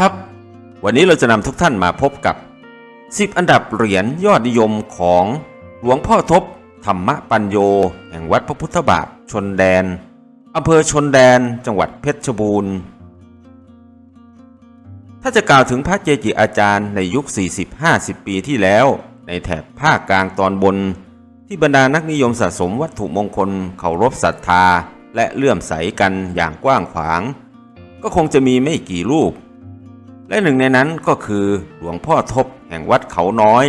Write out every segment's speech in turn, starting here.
ครับ วันนี้เราจะนำทุกท่านมาพบกับ 10 อันดับเหรียญยอดนิยมของหลวงพ่อทบ ธรรมปัญโย แห่งวัดพระพุทธบาทชนแดนอำเภอชนแดนจังหวัดเพชรบูรณ์ ถ้าจะกล่าวถึงพระเจจิอาจารย์ในยุค 40-50 ปีที่แล้ว ในแถบภาคกลางตอนบน ที่บรรดานักนิยมสะสมวัตถุมงคลเคารพศรัทธาและเลื่อมใสกันอย่างกว้างขวาง ก็คงจะมีไม่กี่รูป และหนึ่งในนั้นก็คือหลวงพ่อทบแห่งวัดเขาน้อย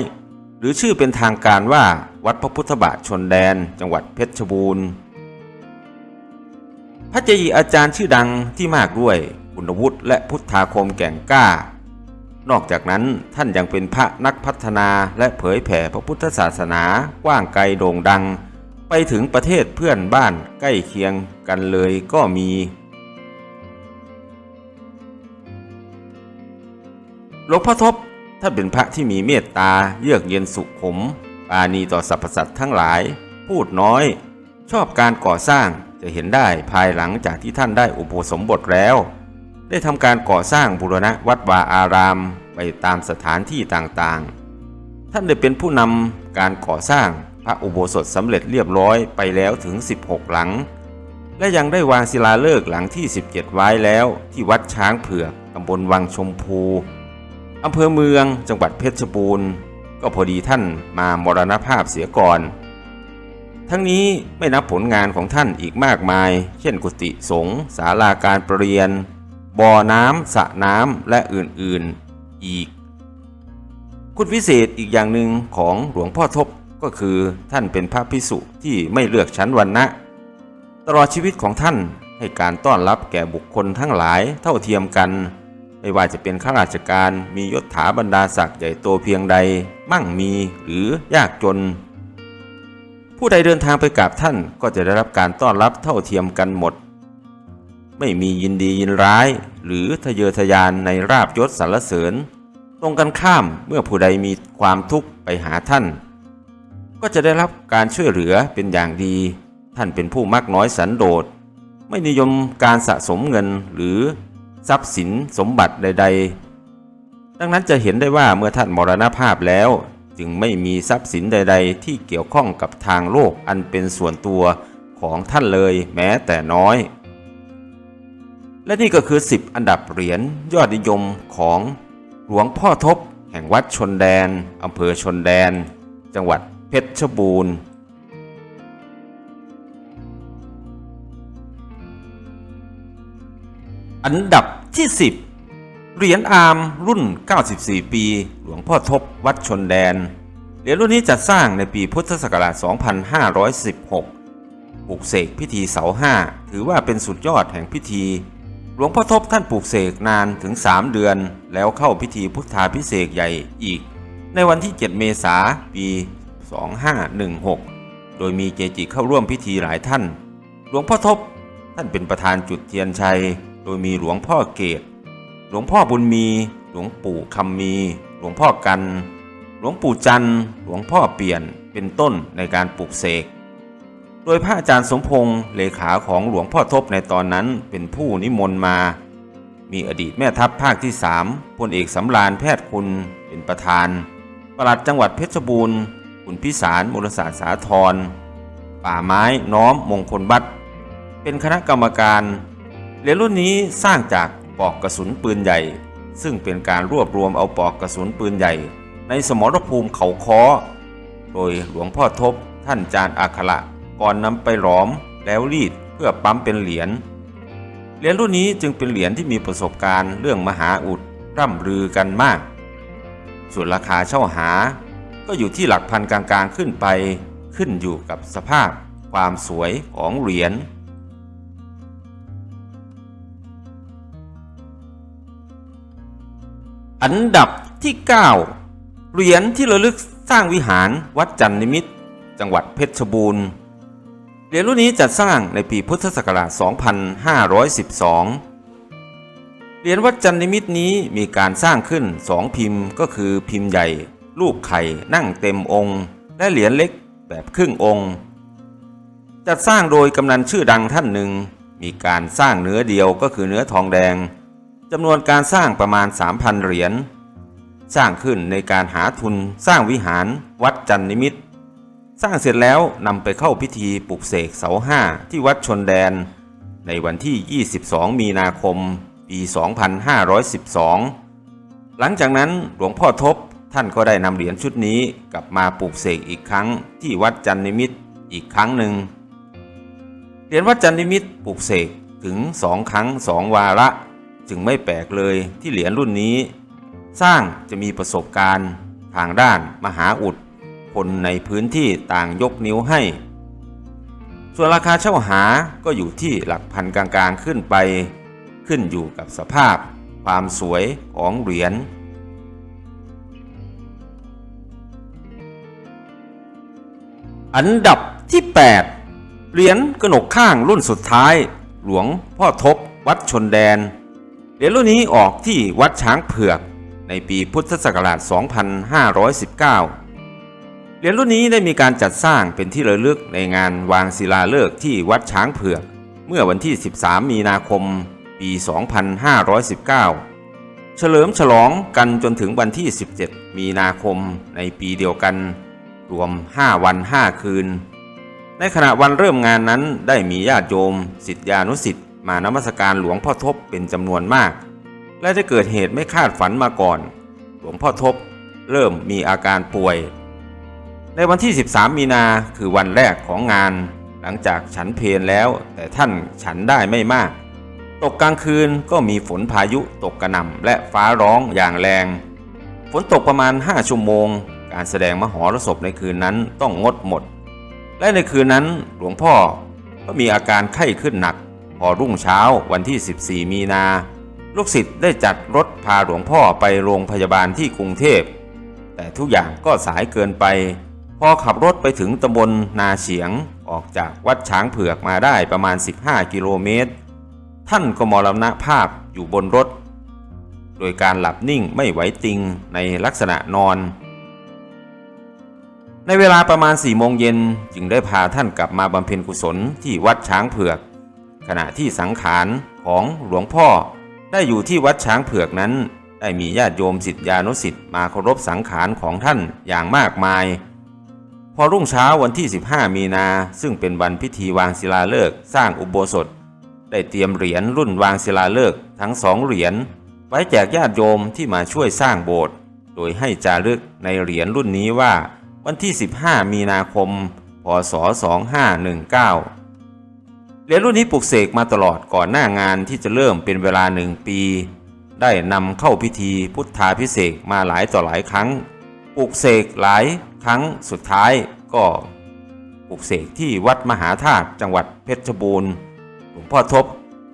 หรือชื่อเป็นทางการว่าวัดพระพุทธบาทชนแดน จังหวัดเพชรบูรณ์ พระเจดีย์อาจารย์ชื่อดังที่มากด้วยคุณวุฒิและพุทธาคมแก่งกล้า นอกจากนั้นท่านยังเป็นพระนักพัฒนาและเผยแผ่พระพุทธศาสนากว้างไกลโด่งดัง ไปถึงประเทศเพื่อนบ้านใกล้เคียงกันเลยก็มี หลวงพ่อทบท่านเป็นพระที่มีเมตตา เยือกเย็นสุขุมปาณีต่อสรรพสัตว์ทั้งหลาย พูดน้อย ชอบการก่อสร้างจะเห็นได้ภายหลังจากที่ท่านได้อุปสมบทแล้ว ได้ทำการก่อสร้างบูรณะวัดวาอารามไปตามสถานที่ต่างๆ ท่านได้เป็นผู้นำการก่อสร้างพระอุโบสถสำเร็จเรียบร้อยไปแล้วถึง 16 หลัง และยังได้วางศิลาฤกษ์หลังที่ 17 ไว้แล้วที่วัดช้างเผือกตำบลวังชมพู อำเภอเมืองจังหวัดเพชรบูรณ์ ก็พอดีท่านมามรณภาพเสียก่อน ทั้งนี้ไม่นับผลงานของท่านอีกมากมาย เช่นกุฏิสงฆ์ศาลาการประเรียน บ่อน้ำสระน้ำและอื่นๆอีก คุณวิเศษอีกอย่างหนึ่งของหลวงพ่อทบก็คือท่านเป็นพระพิสุที่ไม่เลือกชั้นวรรณะตลอดชีวิตของท่านให้การต้อนรับแก่บุคคลทั้งหลายเท่าเทียมกัน ไม่ว่าจะเป็นข้าราชการมียศถาบรรดาศักดิ์ใหญ่โตเพียงใด มั่งมีหรือยากจน ผู้ใดเดินทางไปกราบท่านก็จะได้รับการต้อนรับเท่าเทียมกันหมด ไม่มียินดียินร้าย หรือทะเยอทะยานในราบยศสรรเสริญ ตรงกันข้ามเมื่อผู้ใดมีความทุกข์ไปหาท่าน ก็จะได้รับการช่วยเหลือเป็นอย่างดี ท่านเป็นผู้มักน้อยสันโดษไม่นิยมการสะสมเงินหรือ ทรัพย์สินสมบัติใด ๆ ดังนั้นจะเห็นได้ว่าเมื่อท่านมรณภาพแล้ว จึงไม่มีทรัพย์สินใด ๆ ที่เกี่ยวข้องกับทางโลกอันเป็นส่วนตัวของท่านเลยแม้แต่น้อย และนี่ก็คือ 10 อันดับเหรียญยอดนิยมของหลวงพ่อทบ แห่งวัดชนแดนอำเภอชนแดน จังหวัดเพชรบูรณ์ อันดับที่ 10 เหรียญอาร์มรุ่น 94 ปี หลวงพ่อทบวัดชนแดน เหรียญรุ่นนี้จัดสร้างในปีพุทธศักราช 2516 ปลูกเสกพิธีเสาห้าถือว่าเป็นสุดยอดแห่งพิธี หลวงพ่อทบท่านปลูกเสกนานถึง 3 เดือน แล้วเข้าพิธีพุทธาพิเศษใหญ่อีก ในวันที่ 7 เมษายนปี 2516 โดยมีเกจิเข้าร่วมพิธีหลายท่าน หลวงพ่อทบท่านเป็นประธานจุดเทียนชัย โดยมีหลวงพ่อเกต หลวงพ่อบุญมี หลวงปู่คำมี หลวงพ่อกัน หลวงปู่จันหลวงพ่อเปลี่ยน เป็นต้นในการปลูกเสก โดยพระอาจารย์สมพงษ์เลขาของหลวงพ่อทบในตอนนั้นเป็นผู้นิมนต์มา มีอดีตแม่ทัพภาคที่สามพลเอกสำราญแพทย์คุณเป็นประธานปลัดจังหวัดเพชรบูรณ์คุณพิสารมูลศาสตร์สาธรป่าไม้น้อมมงคลบัตรเป็นคณะกรรมการ เหรียญรุ่นนี้สร้างจากปอกกระสุนปืนใหญ่ ซึ่งเป็นการรวบรวมเอาปอกกระสุนปืนใหญ่ ในสมรภูมิเขาค้อ โดยหลวงพ่อทบท่านจารย์อัคระก่อนนำไปหลอมแล้วรีดเพื่อปั๊มเป็นเหรียญเหรียญรุ่นนี้จึงเป็นเหรียญที่มีประสบการณ์เรื่องมหาอุดร่ำลือกันมาก ส่วนราคาเช่าหา ก็อยู่ที่หลักพันกลางๆขึ้นไป ขึ้นอยู่กับสภาพความสวยของเหรียญ อันดับที่ 9 เหรียญที่ระลึกสร้างวิหารวัดจันนิมิตร จังหวัดเพชรบูรณ์ เหรียญรุ่นนี้จัดสร้างในปีพุทธศักราช 2512 เหรียญวัดจันนิมิตรนี้มีการสร้างขึ้นสองพิมพ์ก็คือพิมพ์ใหญ่รูปไข่นั่งเต็มองค์ และเหรียญเล็กแบบครึ่งองค์ จัดสร้างโดยกำนันชื่อดังท่านหนึ่ง มีการสร้างเนื้อเดียวก็คือเนื้อทองแดง จำนวนการสร้างประมาณ 3,000 เหรียญ สร้างขึ้นในการหาทุนสร้างวิหารวัดจันนิมิตร สร้างเสร็จแล้วนำไปเข้าพิธีปลุกเสกเสาห้าที่วัดชนแดน ในวันที่ 22 มีนาคม ปี 2512 หลังจากนั้นหลวงพ่อทบท่านก็ได้นำเหรียญชุดนี้กลับมาปลูกเสกอีกครั้งที่วัดจันนิมิตรอีกครั้งหนึ่งเหรียญวัดจันนิมิตรปลูกเสกถึงสองครั้งสองวาระ จึงไม่แปลกเลยที่เหรียญรุ่นนี้ สร้างจะมีประสบการณ์ทางด้านมหาอุดคนในพื้นที่ต่างยกนิ้วให้ ส่วนราคาเช่าหาก็อยู่ที่หลักพันกลางๆขึ้นไป ขึ้นอยู่กับสภาพความสวยของเหรียญอันดับที่ 8 เหรียญกระหนกข้างรุ่นสุดท้าย หลวงพ่อทบวัดชนแดน เหรียญรุ่นนี้ออกที่วัดช้างเผือกในปีพุทธศักราช 2519 เหรียญรุ่นนี้ได้มีการจัดสร้างเป็นที่ระลึกในงานวางศิลาฤกษ์ที่วัดช้างเผือก เมื่อวันที่ 13 มีนาคม ปี 2519 เฉลิมฉลองกันจนถึงวันที่ 17 มีนาคมในปีเดียวกัน รวม 5 วัน 5 คืน ในขณะวันเริ่มงานนั้นได้มีญาติโยม สิทธิานุสิทธิ มานมัสการหลวงพ่อทบเป็นจำนวนมาก และได้เกิดเหตุไม่คาดฝันมาก่อน หลวงพ่อทบเริ่มมีอาการป่วย ในวันที่ 13 มีนาคือวันแรกของงาน หลังจากฉันเพลนแล้ว แต่ท่านฉันได้ไม่มาก ตกกลางคืนก็มีฝนพายุตกกระหน่ำและฟ้าร้องอย่างแรง ฝนตกประมาณ 5 ชั่วโมง การแสดงมหรสพในคืนนั้นต้องงดหมด และในคืนนั้นหลวงพ่อก็มีอาการไข้ขึ้นหนัก พอรุ่งเช้าวันที่ 14 มีนา ลูกศิษย์ได้จัดรถพาหลวงพ่อไปโรงพยาบาลที่กรุงเทพ แต่ทุกอย่างก็สายเกินไป พอขับรถไปถึงตำบลนาเฉียงออกจากวัดช้างเผือกมาได้ประมาณ 15 กิโลเมตร ท่านก็มรณภาพอยู่บนรถ โดยการหลับนิ่งไม่ไหวติงในลักษณะนอน ในเวลาประมาณ4ี่โมงเย็นจึงได้พาท่านกลับมาบำเพ็ญกุศลที่วัดช้างเผือก ขณะที่สังขารของหลวงพ่อ ได้อยู่ที่วัดช้างเผือกนั้น ได้มีญาติโยมศิษยานุศิษย์มาเคารพสังขารของท่านอย่างมากมาย พอรุ่งเช้าวันที่ 15 มีนา ซึ่งเป็นวันพิธีวางศิลาฤกษ์สร้างอุโบสถ ได้เตรียมเหรียญรุ่นวางศิลาฤกษ์ทั้งสองเหรียญไว้แจกญาติโยมที่มาช่วยสร้างโบสถ์โดยให้จารึกในเหรียญรุ่นนี้ว่า วันที่ 15 มีนาคม พศ 2519 เหรียญรุ่นนี้ปลุกเสกมาตลอดก่อนหน้างานที่จะเริ่มเป็นเวลาหนึ่งปี ได้นำเข้าพิธีพุทธาพิเศษมาหลายต่อหลายครั้งปลุกเสกหลายครั้งสุดท้ายก็ปลุกเสกที่วัดมหาธาตุจังหวัดเพชรบูรณ์หลวงพ่อทบ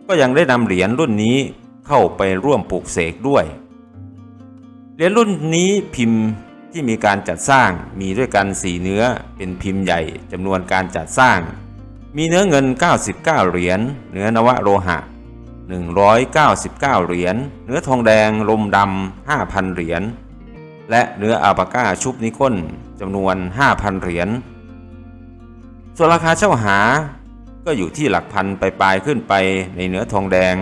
ก็ยังได้นำเหรียญรุ่นนี้เข้าไปร่วมปลูกเสกด้วย เหรียญรุ่นนี้พิมพ์ที่มีการจัดสร้างมีด้วยกันสี่เนื้อเป็นพิมพ์ใหญ่จำนวนการจัดสร้าง มีเนื้อเงิน 99 เหรียญ เนื้อนวโลหะ 199 เหรียญ เนื้อทองแดงลมดำ 5,000 เหรียญ และเนื้ออาปาก้าชุบนิก้นจำนวน 5,000 เหรียญ ส่วนราคาเช่าหา ก็อยู่ที่หลักพันไปปลายขึ้นไปในเนื้อทองแดง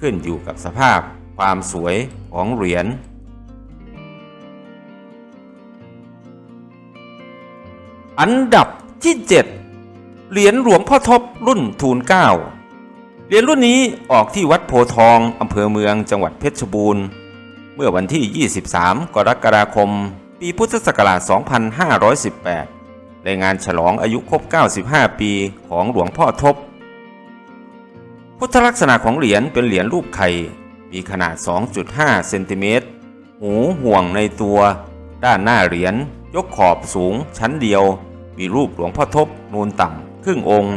ขึ้นอยู่กับสภาพความสวยของเหรียญอันดับที่ 7 เหรียญหลวงพ่อทบรุ่นทูลเก้าเหรียญรุ่นนี้ออกที่วัดโพทองอำเภอเมืองจังหวัดเพชรบูรณ์ เมื่อวันที่ 23 กรกฎาคม ปีพุทธศักราช 2518 ในงานฉลองอายุครบ 95 ปีของหลวงพ่อทบ พุทธลักษณะของเหรียญเป็นเหรียญรูปไข่ มีขนาด 2.5 เซนติเมตร หูห่วงในตัว ด้านหน้าเหรียญยกขอบสูงชั้นเดียว มีรูปหลวงพ่อทบนูนต่ำ ครึ่งองค์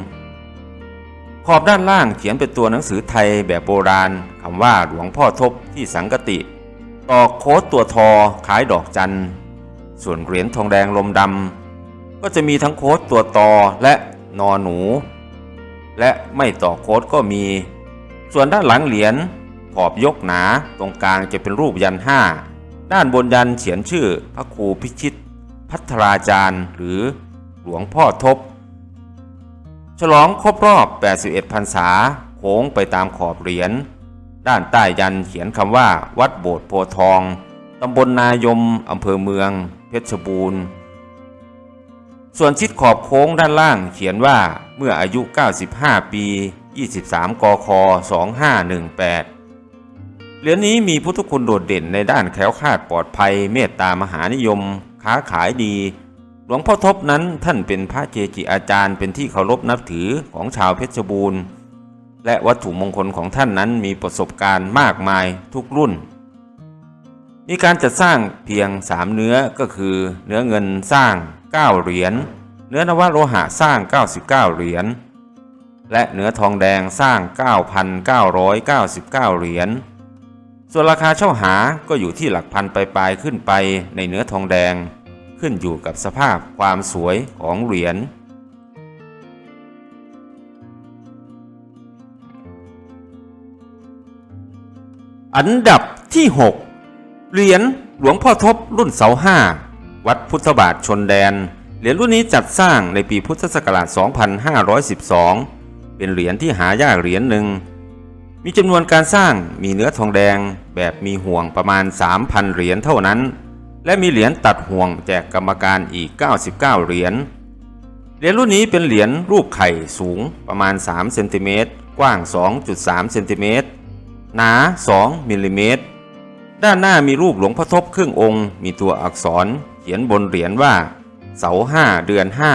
ขอบด้านล่างเขียนเป็นตัวหนังสือไทยแบบโบราณคำว่าหลวงพ่อทบที่สังกติ ตอกโค้ดตัวทอคล้ายดอกจัน ส่วนเหรียญทองแดงลมดำก็จะมีทั้งโค้ดตัวตอและนอหนู และไม่ต่อโค้ดก็มี ส่วนด้านหลังเหรียญขอบยกหนาตรงกลางจะเป็นรูปยันห้าด้านบนยันเขียนชื่อพระครูพิชิตพัทราจารย์ หรือหลวงพ่อทบ ฉลองครบรอบ 81พรรษาโค้งไปตามขอบเหรียญ ด้านใต้ยันเขียนคำว่า วัดโบสถ์โพทอง ตำบลนายมอำเภอเมือง เพชรบูรณ์ ส่วนชิดขอบโค้งด้านล่างเขียนว่าเมื่ออายุ 95 ปี 23 กค 2518เหรียญนี้มีพุทธคุณโดดเด่นในด้านแคล้วคลาดปลอดภัยเมตตามหานิยม ค้าขายดี หลวงพ่อทบนั้นท่านเป็นพระเกจิอาจารย์เป็นที่เคารพนับถือของชาวเพชรบูรณ์ และวัตถุมงคลของท่านนั้นมีประสบการณ์มากมายทุกรุ่น มีการจัดสร้างเพียง3เนื้อก็คือ เนื้อเงินสร้าง 9 เหรียญเนื้อนวโลหะสร้าง 99 เหรียญและเนื้อทองแดงสร้าง 9,999 เหรียญส่วนราคาเช่าหาก็อยู่ที่หลักพันปลายๆขึ้นไปในเนื้อทองแดง ขึ้นอยู่กับสภาพความสวยของเหรียญอันดับที่ 6 เหรียญหลวงพ่อทบรุ่นเสาห้าวัดพุทธบาทชนแดน เหรียญรุ่นนี้จัดสร้างในปีพุทธศักราช 2512 เป็นเหรียญที่หายากเหรียญหนึ่ง มีจำนวนการสร้างมีเนื้อทองแดงแบบมีห่วงประมาณ 3,000 เหรียญเท่านั้น และมีเหรียญตัดห่วงแจกกรรมการอีก 99 เหรียญ เหรียญรุ่นนี้เป็นเหรียญรูปไข่สูงประมาณ3เซนติเมตรกว้าง 2.3เซนติเมตรหนา 2มิลลิเมตร ด้านหน้ามีรูปหลวงพ่อทบครึ่งองค์ มีตัวอักษรเขียนบนเหรียญว่า เสาห้าเดือนห้า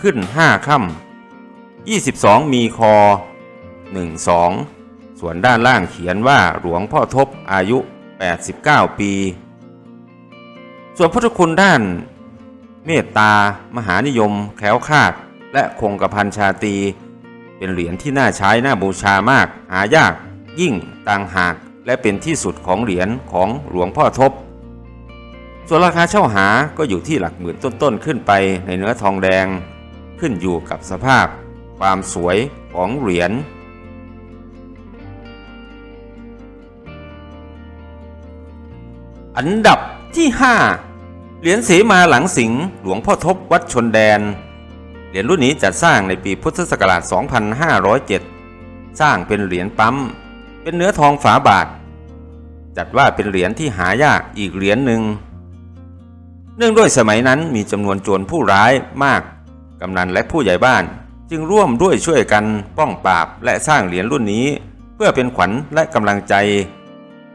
ขึ้นห้าค่ำ22 มีคอ 12 ส่วนด้านล่างเขียนว่าหลวงพ่อทบอายุ 89 ปี ส่วนพุทธคุณด้าน เมตตา มหานิยม แคล้วคลาด และคงกระพันชาตี เป็นเหรียญที่น่าใช้น่าบูชามาก หายาก ยิ่งต่างหากและเป็นที่สุดของเหรียญของหลวงพ่อทบ ส่วนราคาเช่าหาก็อยู่ที่หลักหมื่นต้นๆขึ้นไปในเนื้อทองแดง ขึ้นอยู่กับสภาพ ความสวยของเหรียญอันดับที่ 5 เหรียญเสมาหลังสิงห์หลวงพ่อทบวัดชนแดน เหรียญรุ่นนี้จัดสร้างในปีพุทธศักราช 2507 สร้างเป็นเหรียญปั๊ม เป็นเนื้อทองฝาบาท จัดว่าเป็นเหรียญที่หายากอีกเหรียญหนึ่ง เนื่องด้วยสมัยนั้นมีจำนวนโจรผู้ร้ายมาก กำนันและผู้ใหญ่บ้านจึงร่วมด้วยช่วยกันป้องปราบและสร้างเหรียญรุ่นนี้ เพื่อเป็นขวัญและกำลังใจ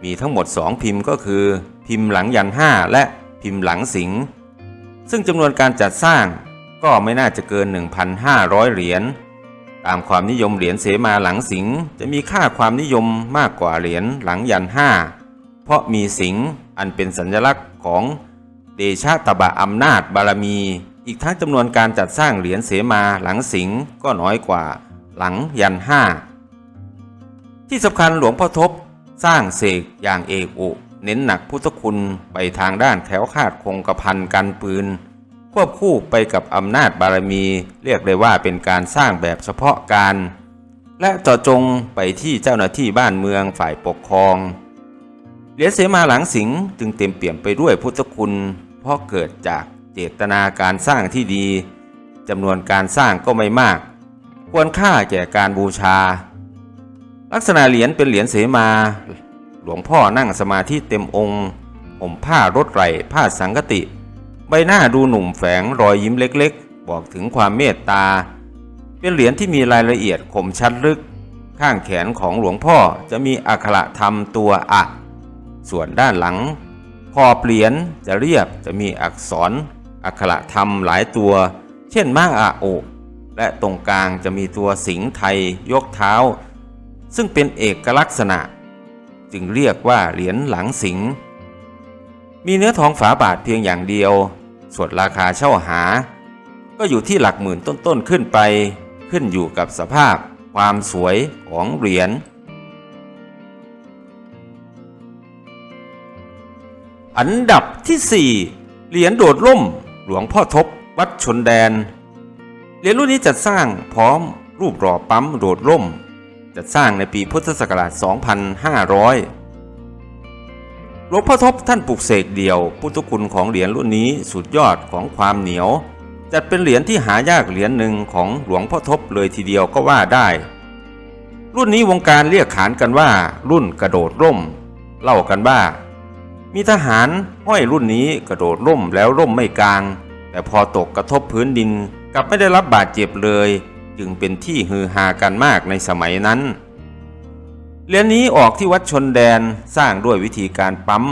มีทั้งหมด2พิมพ์ก็คือ พิมพ์หลังยันห้าและ พิมพ์หลังสิง ซึ่งจำนวนการจัดสร้างก็ไม่น่าจะเกิน 1,500 เหรียญ ตามความนิยมเหรียญเสมาหลังสิงจะมีค่าความนิยมมากกว่าเหรียญหลังยันห้าเพราะมีสิงอันเป็นสัญลักษณ์ของเดชะตบะอำนาจบารมี อีกทั้งจำนวนการจัดสร้างเหรียญเสมาหลังสิงก็น้อยกว่าหลังยันห้าที่สำคัญหลวงพ่อทบสร้างเสกอย่างเอกอุ เน้นหนักพุทธคุณไปทางด้านแคล้วคาดคงกระพันกันปืน ควบคู่ไปกับอำนาจบารมี เรียกได้ว่าเป็นการสร้างแบบเฉพาะการ และเจาะจงไปที่เจ้าหน้าที่บ้านเมืองฝ่ายปกครองเหรียญเสมาหลังสิงจึงเต็มเปี่ยมไปด้วยพุทธคุณ เพราะเกิดจากเจตนาการสร้างที่ดีจำนวนการสร้างก็ไม่มาก ควรค่าแก่การบูชา ลักษณะเหรียญเป็นเหรียญเสมา หลวงพ่อนั่งสมาธิเต็มองค์ห่มผ้ารถไหลผ้าสังกติ ใบหน้าดูหนุ่มแฝงรอยยิ้มเล็กๆ บอกถึงความเมตตา เป็นเหรียญที่มีรายละเอียดคมชัดลึก ข้างแขนของหลวงพ่อจะมีอักขระธรรมตัวอะ ส่วนด้านหลังขอบเหรียญจะเรียบจะมีอักษร อักขระธรรมหลายตัว เช่นมาอาโอและตรงกลางจะมีตัวสิงห์ไทยยกเท้า ซึ่งเป็นเอกลักษณะ จึงเรียกว่าเหรียญหลังสิง มีเนื้อทองฝาบาทเพียงอย่างเดียว ส่วนราคาเช่าหา ก็อยู่ที่หลักหมื่นต้นๆขึ้นไป ขึ้นอยู่กับสภาพความสวยของเหรียญอันดับที่ 4 เหรียญโดดร่ม หลวงพ่อทบวัดชนแดน เหรียญรุ่นนี้จัดสร้างพร้อมรูปหล่อปั๊มโดดร่ม จัดสร้างในปีพุทธศักราช 2500 หลวงพ่อทบท่านปลุกเสกเดียว พุทธคุณของเหรียญรุ่นนี้สุดยอดของความเหนียว จัดเป็นเหรียญที่หายากเหรียญหนึ่งของหลวงพ่อทบเลยทีเดียวก็ว่าได้ รุ่นนี้วงการเรียกขานกันว่า รุ่นกระโดดร่ม เล่ากันว่า มีทหารห้อยรุ่นนี้กระโดดร่มแล้วร่มไม่กลาง แต่พอตกกระทบพื้นดินกลับไม่ได้รับบาดเจ็บเลย จึงเป็นที่ฮือฮากันมากในสมัยนั้นเหรียญนี้ออกที่วัดชนแดนสร้างด้วยวิธีการปั๊ม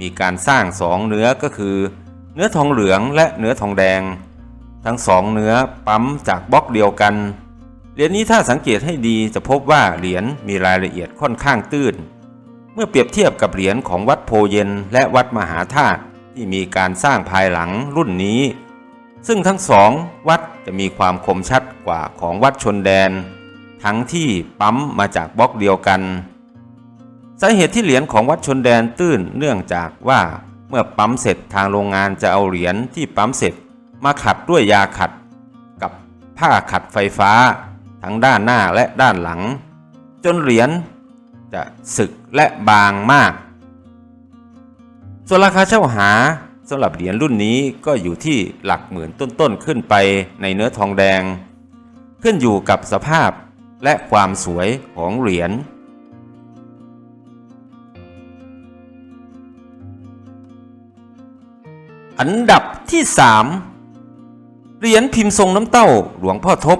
มีการสร้างสองเนื้อก็คือ เนื้อทองเหลืองและเนื้อทองแดง ทั้งสองเนื้อปั๊มจากบล็อกเดียวกันเหรียญนี้ถ้าสังเกตให้ดีจะพบว่าเหรียญมีรายละเอียดค่อนข้างตื้น เมื่อเปรียบเทียบกับเหรียญของวัดโพเย็นและวัดมหาธาตุที่มีการสร้างภายหลังรุ่นนี้ ซึ่งทั้งสองวัดจะมีความคมชัดกว่าของวัดชนแดน ทั้งที่ปั๊มมาจากบล็อกเดียวกันสาเหตุที่เหรียญของวัดชนแดนตื้นเนื่องจากว่าเมื่อปั๊มเสร็จทางโรงงานจะเอาเหรียญที่ปั๊มเสร็จมาขัดด้วยยาขัด กับผ้าขัดไฟฟ้า ทั้งด้านหน้าและด้านหลัง จนเหรียญจะสึกและบางมาก ส่วนราคาเช่าหา สำหรับเหรียญรุ่นนี้ก็อยู่ที่หลักหมื่นต้นๆขึ้นไปในเนื้อทองแดง ขึ้นอยู่กับสภาพและความสวยของเหรียญอันดับที่ 3 เหรียญพิมพ์ทรงน้ำเต้าหลวงพ่อทบ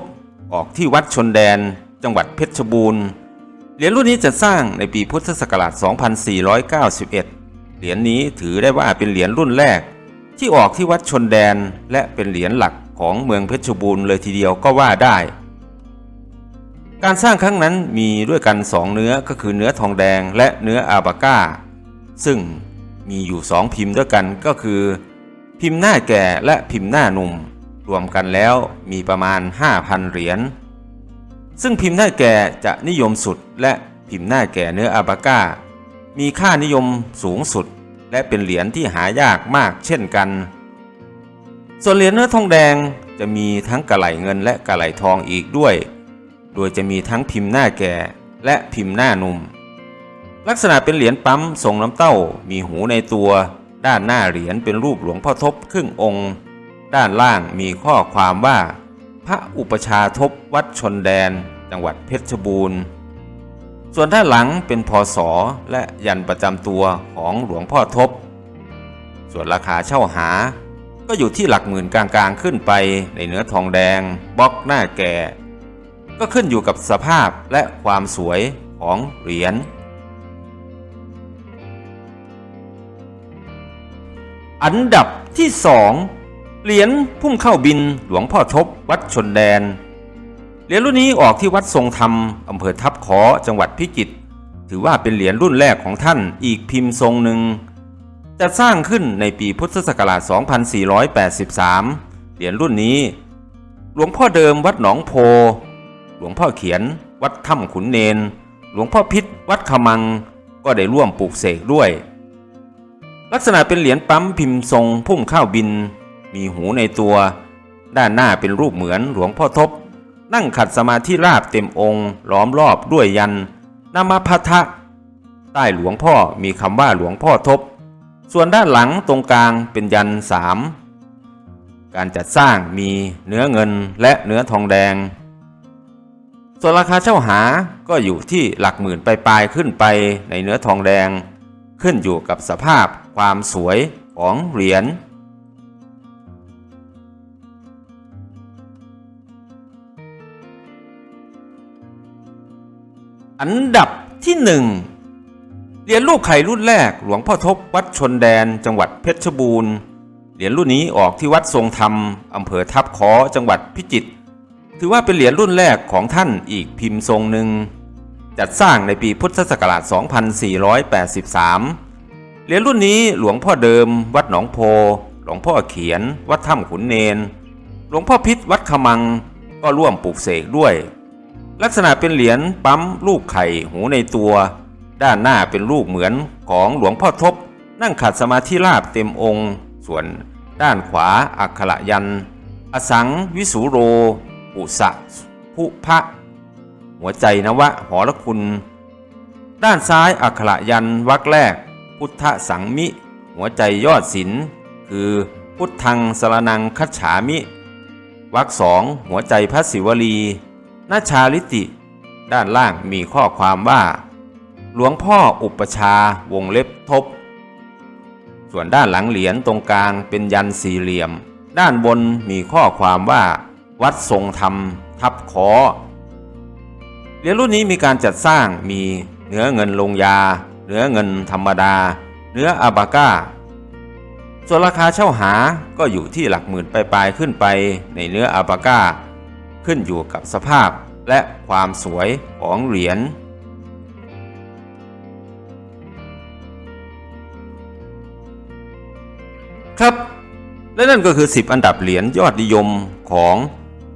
ออกที่วัดชนแดน จังหวัดเพชรบูรณ์ เหรียญรุ่นนี้จะสร้างในปีพุทธศักราช 2491 เหรียญนี้ถือได้ว่าเป็นเหรียญรุ่นแรก ที่ออกที่วัดชนแดนและเป็นเหรียญหลักของเมืองเพชรบูรณ์เลยทีเดียวก็ว่าได้ การสร้างครั้งนั้นมีด้วยกันสองเนื้อก็คือเนื้อทองแดงและเนื้ออาบาก้า ซึ่งมีอยู่สองพิมพ์ด้วยกันก็คือ พิมพ์หน้าแก่และพิมพ์หน้าหนุ่ม รวมกันแล้วมีประมาณ 5,000 เหรียญซึ่งพิมพ์หน้าแก่จะนิยมสุดและพิมพ์หน้าแก่เนื้ออาบาก้า มีค่านิยมสูงสุด และเป็นเหรียญที่หายากมากเช่นกัน ส่วนเหรียญเนื้อทองแดงจะมีทั้งกระไหลเงินและกระไหลทองอีกด้วย โดยจะมีทั้งพิมพ์หน้าแก่และพิมพ์หน้าหนุ่ม ลักษณะเป็นเหรียญปั๊มทรงน้ำเต้า มีหูในตัว ด้านหน้าเหรียญเป็นรูปหลวงพ่อทบครึ่งองค์ ด้านล่างมีข้อความว่า พระอุปชาทบวัดชนแดน จังหวัดเพชรบูรณ์ ส่วนด้านหลังเป็นพศและยันประจำตัวของหลวงพ่อทบ ส่วนราคาเช่าหา ก็อยู่ที่หลักหมื่นกลางๆขึ้นไปในเนื้อทองแดงบล็อกหน้าแก่ ก็ขึ้นอยู่กับสภาพและความสวยของเหรียญอันดับที่สองเหรียญพุ่งเข้าบินหลวงพ่อทบวัดชนแดน เหรียญรุ่นนี้ออกที่วัดทรงธรรมอำเภอทับขอจังหวัดพิจิตรถือว่าเป็นเหรียญรุ่นแรกของท่านอีกพิมพ์ทรงหนึ่งจะสร้างขึ้นในปีพุทธศักราช 2483 เหรียญรุ่นนี้ หลวงพ่อเดิมวัดหนองโพ หลวงพ่อเขียน วัดถ้ำขุนเนน หลวงพ่อพิษวัดขมัง ก็ได้ร่วมปลูกเสกด้วย ลักษณะเป็นเหรียญปั๊มพิมพ์ทรงพุ่มข้าวบิน มีหูในตัว ด้านหน้าเป็นรูปเหมือนหลวงพ่อทบ นั่งขัดสมาธิราบเต็มองค์ล้อมรอบด้วยยันนามาพัทะใต้หลวงพ่อมีคำว่าหลวงพ่อทบ ส่วนด้านหลังตรงกลางเป็นยันสามการจัดสร้างมีเนื้อเงินและเนื้อทองแดง ส่วนราคาเช่าหาก็อยู่ที่หลักหมื่นปลายๆขึ้นไปในเนื้อทองแดง ขึ้นอยู่กับสภาพความสวยของเหรียญ อันดับที่หนึ่งเหรียญลูกไข่รุ่นแรกหลวงพ่อทบวัดชนแดนจังหวัดเพชรบูรณ์เหรียญรุ่นนี้ออกที่วัดทรงธรรมอำเภอทับคอจังหวัดพิจิตรถือว่าเป็นเหรียญรุ่นแรกของท่านอีกพิมพ์ทรงหนึ่งจัดสร้างในปีพุทธศักราช 2483 เหรียญรุ่นนี้หลวงพ่อเดิม วัดหนองโพ หลวงพ่อเขียน วัดถ้ำขุนเนน หลวงพ่อพิษวัดขมังก็ร่วมปลูกเสกด้วย ลักษณะเป็นเหรียญปั๊มลูกไข่หูในตัว ด้านหน้าเป็นรูปเหมือนของหลวงพ่อทบ นั่งขัดสมาธิราบเต็มองค์ ส่วนด้านขวาอักขระยัน อสังวิสุโร อุสะพุพะหัวใจนวะหอละคุณ ด้านซ้ายอักขระยันวรรคแรก พุทธสังมิ หัวใจยอดศิลคือพุทธังสรนังคัจฉามิวรรคสองหัวใจพระศิวลี นาชาลิติ ด้านล่างมีข้อความว่า หลวงพ่ออุปชาวงเล็บทบ ส่วนด้านหลังเหรียญตรงกลางเป็นยันสี่เหลี่ยม ด้านบนมีข้อความว่า วัดทรงธรรม ทับคอเหรียญรุ่นนี้มีการจัดสร้างมีเนื้อเงินลงยา เนื้อเงินธรรมดา เนื้ออาบาก้า ส่วนราคาเช่าหาก็อยู่ที่หลักหมื่นปลายๆขึ้นไปในเนื้ออาบาก้า ขึ้นอยู่กับสภาพและความสวยของเหรียญครับ และนั่นก็คือ 10 อันดับเหรียญยอดนิยมของ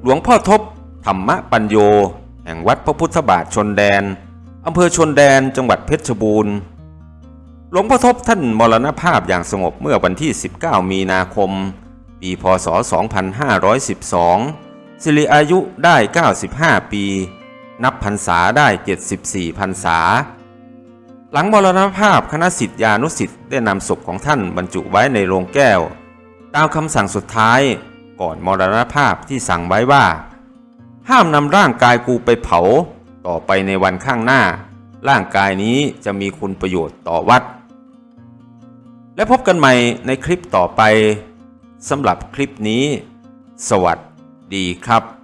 หลวงพ่อทบ ธรรมปัญโย แห่งวัดพระพุทธบาทชนแดนอำเภอชนแดนจังหวัดเพชรบูรณ์หลวงพ่อทบท่านมรณภาพอย่างสงบเมื่อวันที่ 19 มีนาคม ปี พศ 2512 สิริอายุได้ 95 ปี นับพรรษาได้ 74พรรษา หลังมรณภาพคณะสิทธิานุสิทธิ์ได้นำศพของท่านบรรจุไว้ในโรงแก้ว ตามคำสั่งสุดท้ายก่อนมรณภาพที่สั่งไว้ว่า ห้ามนำร่างกายกูไปเผา ต่อไปในวันข้างหน้า ร่างกายนี้จะมีคุณประโยชน์ต่อวัด และพบกันใหม่ในคลิปต่อไปสำหรับคลิปนี้ สวัสดี ดีครับ